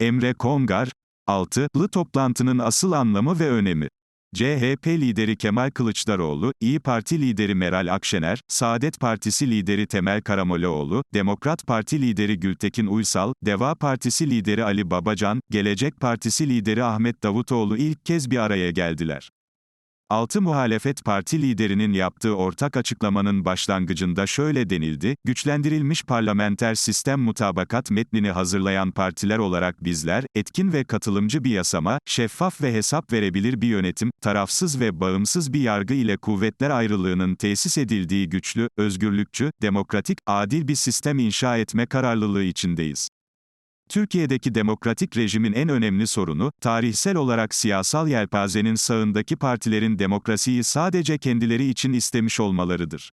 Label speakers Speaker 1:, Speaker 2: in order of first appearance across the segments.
Speaker 1: Emre Kongar, 6. Lı toplantının asıl anlamı ve önemi. CHP lideri Kemal Kılıçdaroğlu, İyi Parti lideri Meral Akşener, Saadet Partisi lideri Temel Karamollaoğlu, Demokrat Parti lideri Gültekin Uysal, Deva Partisi lideri Ali Babacan, Gelecek Partisi lideri Ahmet Davutoğlu ilk kez bir araya geldiler. Altı muhalefet parti liderinin yaptığı ortak açıklamanın başlangıcında şöyle denildi, güçlendirilmiş parlamenter sistem mutabakat metnini hazırlayan partiler olarak bizler, etkin ve katılımcı bir yasama, şeffaf ve hesap verebilir bir yönetim, tarafsız ve bağımsız bir yargı ile kuvvetler ayrılığının tesis edildiği güçlü, özgürlükçü, demokratik, adil bir sistem inşa etme kararlılığı içindeyiz. Türkiye'deki demokratik rejimin en önemli sorunu, tarihsel olarak siyasal yelpazenin sağındaki partilerin demokrasiyi sadece kendileri için istemiş olmalarıdır.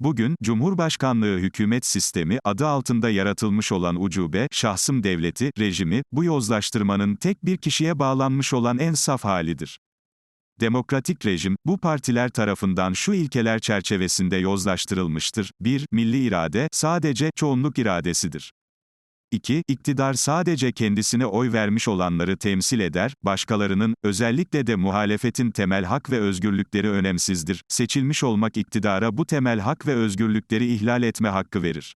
Speaker 1: Bugün, Cumhurbaşkanlığı hükümet sistemi adı altında yaratılmış olan ucube, şahsım devleti, rejimi, bu yozlaştırmanın tek bir kişiye bağlanmış olan en saf halidir. Demokratik rejim, bu partiler tarafından şu ilkeler çerçevesinde yozlaştırılmıştır. 1. Milli irade, sadece çoğunluk iradesidir. 2. İktidar sadece kendisine oy vermiş olanları temsil eder, başkalarının, özellikle de muhalefetin temel hak ve özgürlükleri önemsizdir. Seçilmiş olmak iktidara bu temel hak ve özgürlükleri ihlal etme hakkı verir.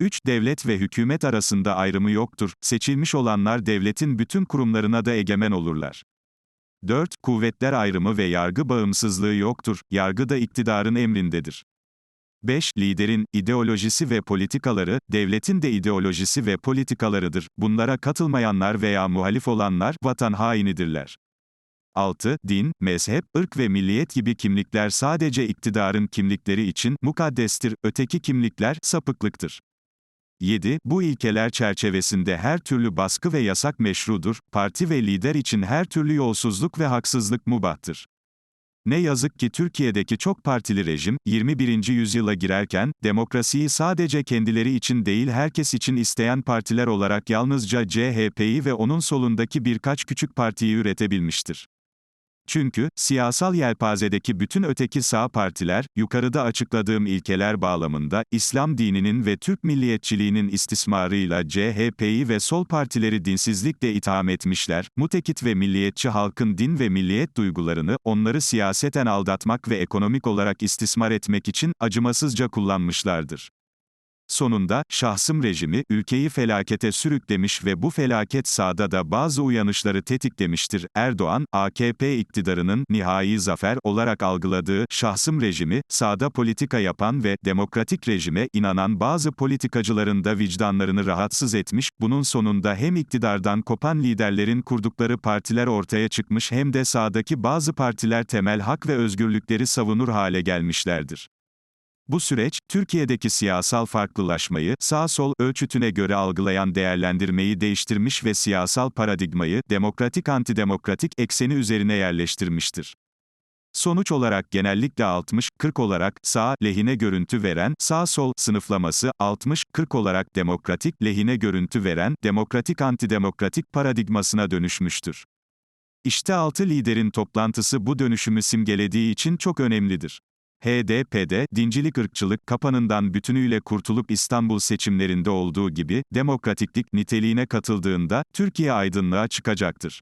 Speaker 1: 3. Devlet ve hükümet arasında ayrımı yoktur. Seçilmiş olanlar devletin bütün kurumlarına da egemen olurlar. 4. Kuvvetler ayrımı ve yargı bağımsızlığı yoktur. Yargı da iktidarın emrindedir. 5. Liderin ideolojisi ve politikaları, devletin de ideolojisi ve politikalarıdır. Bunlara katılmayanlar veya muhalif olanlar, vatan hainidirler. 6. Din, mezhep, ırk ve milliyet gibi kimlikler sadece iktidarın kimlikleri için mukaddestir, öteki kimlikler sapıklıktır. 7. Bu ilkeler çerçevesinde her türlü baskı ve yasak meşrudur, parti ve lider için her türlü yolsuzluk ve haksızlık mubahtır. Ne yazık ki Türkiye'deki çok partili rejim, 21. yüzyıla girerken, demokrasiyi sadece kendileri için değil herkes için isteyen partiler olarak yalnızca CHP'yi ve onun solundaki birkaç küçük partiyi üretebilmiştir. Çünkü, siyasal yelpazedeki bütün öteki sağ partiler, yukarıda açıkladığım ilkeler bağlamında, İslam dininin ve Türk milliyetçiliğinin istismarıyla CHP'yi ve sol partileri dinsizlikle itham etmişler, mutekit ve milliyetçi halkın din ve milliyet duygularını, onları siyaseten aldatmak ve ekonomik olarak istismar etmek için, acımasızca kullanmışlardır. Sonunda, şahsım rejimi, ülkeyi felakete sürüklemiş ve bu felaket sağda da bazı uyanışları tetiklemiştir. Erdoğan, AKP iktidarının nihai zafer olarak algıladığı şahsım rejimi, sağda politika yapan ve demokratik rejime inanan bazı politikacıların da vicdanlarını rahatsız etmiş, bunun sonunda hem iktidardan kopan liderlerin kurdukları partiler ortaya çıkmış hem de sağdaki bazı partiler temel hak ve özgürlükleri savunur hale gelmişlerdir. Bu süreç, Türkiye'deki siyasal farklılaşmayı, sağ-sol ölçütüne göre algılayan değerlendirmeyi değiştirmiş ve siyasal paradigmayı, demokratik-antidemokratik ekseni üzerine yerleştirmiştir. Sonuç olarak genellikle 60-40 olarak sağ lehine görüntü veren sağ-sol sınıflaması 60-40 olarak demokratik lehine görüntü veren demokratik-antidemokratik paradigmasına dönüşmüştür. İşte altı liderin toplantısı bu dönüşümü simgelediği için çok önemlidir. HDP'de, dincilik ırkçılık kapanından bütünüyle kurtulup İstanbul seçimlerinde olduğu gibi, demokratiklik niteliğine katıldığında, Türkiye aydınlığa çıkacaktır.